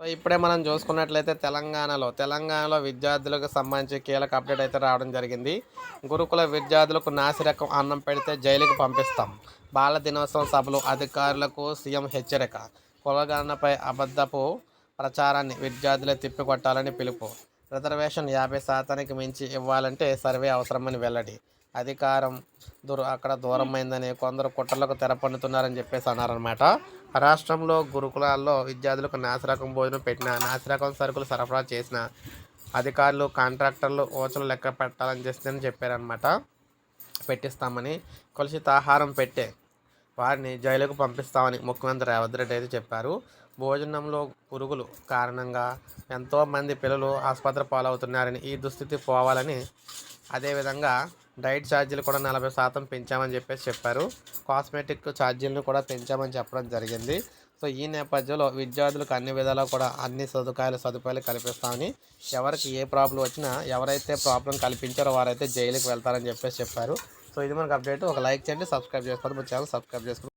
So ఇప్పుడే మనం చూసుకున్నట్లయితే తెలంగాణలో తెలంగాణలో విద్యార్థులకు సంబంధించి కీలక అప్డేట్ అయితే రావడం జరిగింది. గురుకుల విద్యార్థులకు నాసిరకం అన్నం పెడితే జైలుకు పంపిస్తాం. బాల దినోత్సవం సభలు అధికారులకు సీఎం హెచ్చరిక. కులగణనపై అబద్ధపు ప్రచారాన్ని విద్యార్థులే తిప్పికొట్టాలని పిలుపు. రిజర్వేషన్ యాభై శాతానికి మించి ఇవ్వాలంటే సర్వే అవసరమని వెల్లడి. అధికారం దూర అక్కడ దూరమైందని కొందరు కుట్రలకు తెరపన్నుతున్నారని చెప్పేసి అన్నారనమాట రాష్ట్రంలో గురుకులాల్లో విద్యార్థులకు నాసిరకం భోజనం పెట్టిన నాసిరకం సరుకులు సరఫరా చేసిన అధికారులు కాంట్రాక్టర్లు ఓచలు లెక్క పెట్టాలని చేస్తుందని చెప్పారనమాట పెట్టిస్తామని కలుషిత ఆహారం పెట్టే వారిని జైలుకు పంపిస్తామని ముఖ్యమంత్రి రేవంత్ రెడ్డి అయితే చెప్పారు. భోజనంలో పురుగులు కారణంగా ఎంతోమంది పిల్లలు ఆసుపత్రి పాలవుతున్నారని ఈ దుస్థితి పోవాలని అదేవిధంగా డైట్ ఛార్జీలు కూడా నలభై శాతం పెంచామని చెప్పేసి చెప్పారు. కాస్మెటిక్ ఛార్జీలను కూడా పెంచామని చెప్పడం జరిగింది. సో ఈ నేపథ్యంలో విద్యార్థులకు అన్ని విధాలా కూడా అన్ని సదుపాయాలు సదుపాయాలు కల్పిస్తామని ఎవరికి ఏ ప్రాబ్లం వచ్చినా ఎవరైతే ప్రాబ్లం కల్పించారో వారైతే జైలుకి వెళ్తారని చెప్పేసి చెప్పారు. సో ఇది మనకు అప్డేట్. ఒక లైక్ చేయండి సబ్స్క్రైబ్ చేసుకోండి. మా ఛానల్ సబ్స్క్రైబ్ చేసుకోండి.